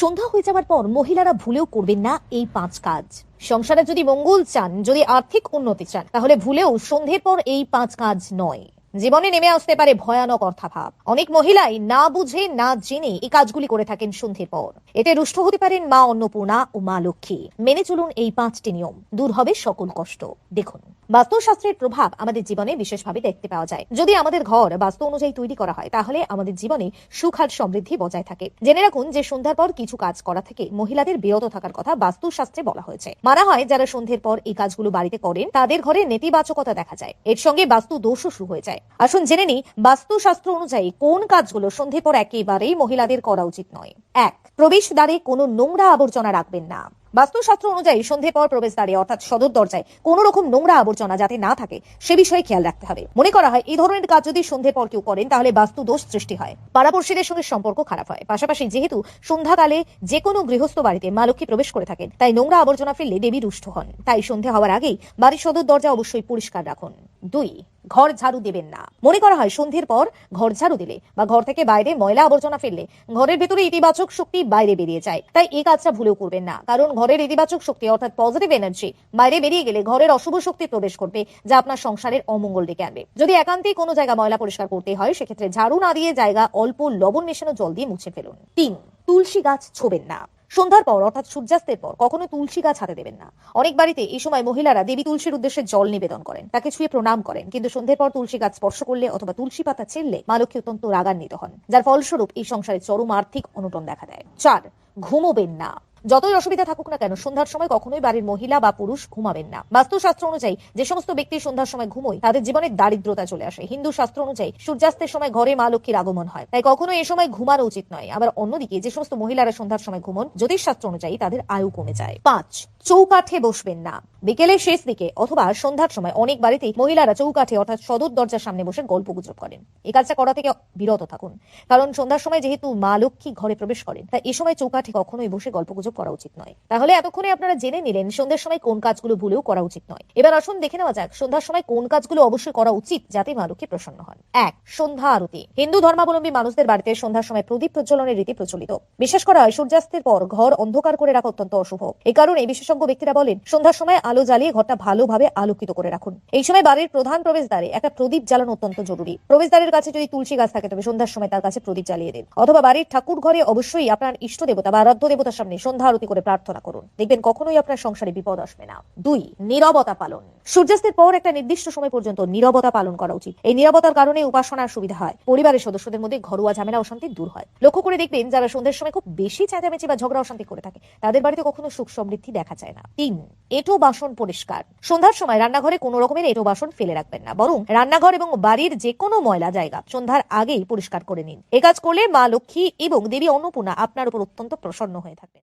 সন্ধ্যা হয়ে যাওয়ার পর মহিলারা ভুলেও করবেন না এই পাঁচ কাজ। সংসারে যদি মঙ্গল চান, যদি আর্থিক উন্নতি চান, তাহলে ভুলেও সন্ধ্যের পর এই পাঁচ কাজ নয়। জীবনে নেমে আসতে পারে ভয়ানক অর্থাভাব। অনেক মহিলাই না বুঝে, না জেনে এই কাজগুলি করে থাকেন সন্ধ্যের পর। এতে রুষ্ট হতে পারেন মা অন্নপূর্ণা ও মা লক্ষ্মী। মেনে চলুন এই পাঁচটি নিয়ম। দূর হবে সকল কষ্ট। দেখুন। বাস্তুশাস্ত্রের প্রভাব আমাদের জীবনে বিশেষভাবে দেখতে পাওয়া যায়। যদি আমাদের ঘর বাস্তু অনুযায়ী তৈরি করা হয়, তাহলে আমাদের জীবনে সুখ আর সমৃদ্ধি বজায় থাকে। জেনে রাখুন যে সন্ধ্যার পর কিছু কাজ করা থেকে মহিলাদের বিরত থাকার কথা বাস্তুশাস্ত্রে বলা হয়েছে। মানা হয় যারা সন্ধ্যের পর এই কাজগুলো বাড়িতে করেন, তাদের ঘরে নেতিবাচকতা দেখা যায়। এর সঙ্গে বাস্তু দোষও শুরু হয়ে যায়। আসুন জেনে নিই বাস্তুশাস্ত্র অনুযায়ী কোন কাজগুলো সন্ধ্যের পর একেবারেই মহিলাদের করা উচিত নয়। এক প্রবেশ দ্বারে কোনো নোংরা আবর্জনা রাখবেন না। বাস্তুশাস্ত্র অনুযায়ী সন্ধে পর প্রবেশদ্বারে অর্থাৎ সদর দরজায়, কোনো রকম নোংরা আবর্জনা যাতে না থাকে, সে বিষয়ে খেয়াল রাখতে হবে। মনে করা হয়, এই ধরনের কাজ যদি সন্ধে পর কেউ করেন, তাহলে বাস্তু দোষ সৃষ্টি হয়। পাড়াপড়শিদের সঙ্গে সম্পর্ক খারাপ হয়। পাশাপাশি যেহেতু সন্ধ্যাকালে যে কোনো গৃহস্থ বাড়িতে মা লক্ষ্মী প্রবেশ করে থাকেন, তাই নোংরা আবর্জনা ফেললে দেবী রুষ্ট হন। তাই সন্ধে হওয়ার আগেই বাড়ির সদর দরজা অবশ্যই পরিষ্কার রাখুন। দুই ঘর ঝাড়ু দেবেন না। মনে করা হয় সন্ধ্যের পর ঘর ঝাড়ু দিলে বা ঘর থেকে বাইরে ময়লা আবর্জনা ফেললে ঘরের ভেতরে ইতিবাচক শক্তি বাইরে বেরিয়ে যায়। তাই এই কাজটা ভুলেও করবেন না। কারণ ঘরের ইতিবাচক শক্তি অর্থাৎ পজিটিভ এনার্জি বাইরে বেরিয়ে গেলে ঘরের অশুভ শক্তি প্রবেশ করবে, যা আপনার সংসারের অমঙ্গল ডেকে আনবে। যদি একান্তে কোনো জায়গা ময়লা পরিষ্কার করতে হয়, সেক্ষেত্রে ঝাড়ু না দিয়ে জায়গা অল্প লবণ মেশানো জল দিয়ে মুছে ফেলুন। তিন, তুলসী গাছ ছোবেন না। সন্ধ্যার পর, অর্থাৎ সূর্যাস্তের পর কখনো তুলসী গাছ হাতে দেবেন না। অনেক বাড়িতে এই সময় মহিলারা দেবী তুলসীর উদ্দেশ্যে জল নিবেদন করেন, তাকে ছুঁয়ে প্রণাম করেন। কিন্তু সন্ধ্যের পর তুলসী গাছ স্পর্শ করলে অথবা তুলসী পাতা ছেড়লে মা লক্ষ্মী অত্যন্ত রাগান্বিত হন, যার ফলস্বরূপ এই সংসারে চরম আর্থিক অনুটন দেখা দেয়। চার, ঘুমোবেন না। যতই অসুবিধা থাকুক না কেন, সন্ধ্যার সময় কখনোই বাড়ির মহিলা বা পুরুষ ঘুমাবেন না। বাস্তুশাস্ত্র অনুযায়ী, যে সমস্ত ব্যক্তি সন্ধ্যার সময় ঘুমোয়, তাদের জীবনে দারিদ্রতা চলে আসে। হিন্দু শাস্ত্র অনুযায়ী, সূর্যাস্তের সময় ঘরে মা লক্ষ্মীর আগমন হয়। তাই কখনো এই সময় ঘুমানো উচিত নয়। আবার অন্যদিকে, যে সমস্ত মহিলারা সন্ধ্যার সময় ঘুমন জ্যোতিষ শাস্ত্র অনুযায়ী তাদের আয়ু কমে যায়। পাঁচ, চৌকাঠে বসবেন না। বিকেলের শেষ দিকে অথবা সন্ধ্যার সময় অনেক বাড়িতেই মহিলারা চৌকাঠে অর্থাৎ সদর দরজার সামনে বসে গল্প গুজব করেন। এই কাজটা করা থেকে বিরত থাকুন। কারণ সন্ধ্যার সময় যেহেতু মা লক্ষ্মী ঘরে প্রবেশ করেন, তাই এ সময় চৌকাঠে কখনোই বসে গল্প গুজব করা উচিত নয়। তাহলে এতক্ষণে আপনারা জেনে নিলেন সন্ধ্যার সময় কোন কাজগুলো ভুলেও করা উচিত নয়। এবার আসুন দেখে নেওয়া যাক সন্ধ্যার সময় কোন কাজগুলো অবশ্যই করা উচিত যাতে মা লক্ষ্মী প্রসন্ন হন। এক, সন্ধ্যা আরতি। হিন্দু ধর্মাবলম্বী মানুষদের বাড়িতে সন্ধ্যার সময় প্রদীপ প্রজ্বলনের রীতি প্রচলিত। বিশ্বাস করা সূর্যাস্তের পর ঘর অন্ধকার করে রাখা অত্যন্ত অশুভ। এই কারণে বিশেষজ্ঞ ব্যক্তিরা বলেন, সন্ধ্যার সময় আলো জ্বালিয়ে ঘরটা ভালোভাবে আলোকিত করে রাখুন। এই সময় বাড়ির প্রধান প্রবেশদ্বারে একটা প্রদীপ জ্বালানো অত্যন্ত জরুরি। প্রবেশদ্বারের কাছে যদি তুলসী গাছ থাকে তবে সন্ধ্যার সময় তার কাছে প্রদীপ জ্বালিয়ে দিন। অথবা বাড়ির ঠাকুর ঘরে অবশ্যই আপনার ইষ্ট দেবতা বা আরাধ্য দেবতার সামনে সন্ধ্যা আরতি করে প্রার্থনা করুন। দেখবেন কখনোই আপনার সংসারে বিপদ আসবে না। দুই, নীরবতা পালন। সূর্যাস্তের পর একটা নির্দিষ্ট সময় পর্যন্ত নীরবতা পালন করা উচিত। এই নীরবতার কারণে উপাসনার সুবিধা হয়। পরিবারের সদস্যদের মধ্যে ঘরোয়া ঝামেলা অশান্তি দূর হয়। লক্ষ্য করে দেখবেন যারা সন্ধ্যের সময় খুব বেশি চেঁচামেচি বা ঝগড়া অশান্তি করে থাকে, তাদের বাড়িতে কখনো সুখ সমৃদ্ধি দেখা যায় না। তিন, এটো বাসন পরিষ্কার। সন্ধ্যার সময় রান্নাঘরে কোনো রকমের এটো বাসন ফেলে রাখবেন না। বরং রান্নাঘর এবং বাড়ির যে কোনো ময়লা জায়গা সন্ধ্যার আগেই পরিষ্কার করে নিন। এ কাজ করলে মা লক্ষ্মী এবং দেবী অন্নপূর্ণা আপনার উপর অত্যন্ত প্রসন্ন হয়ে থাকবেন।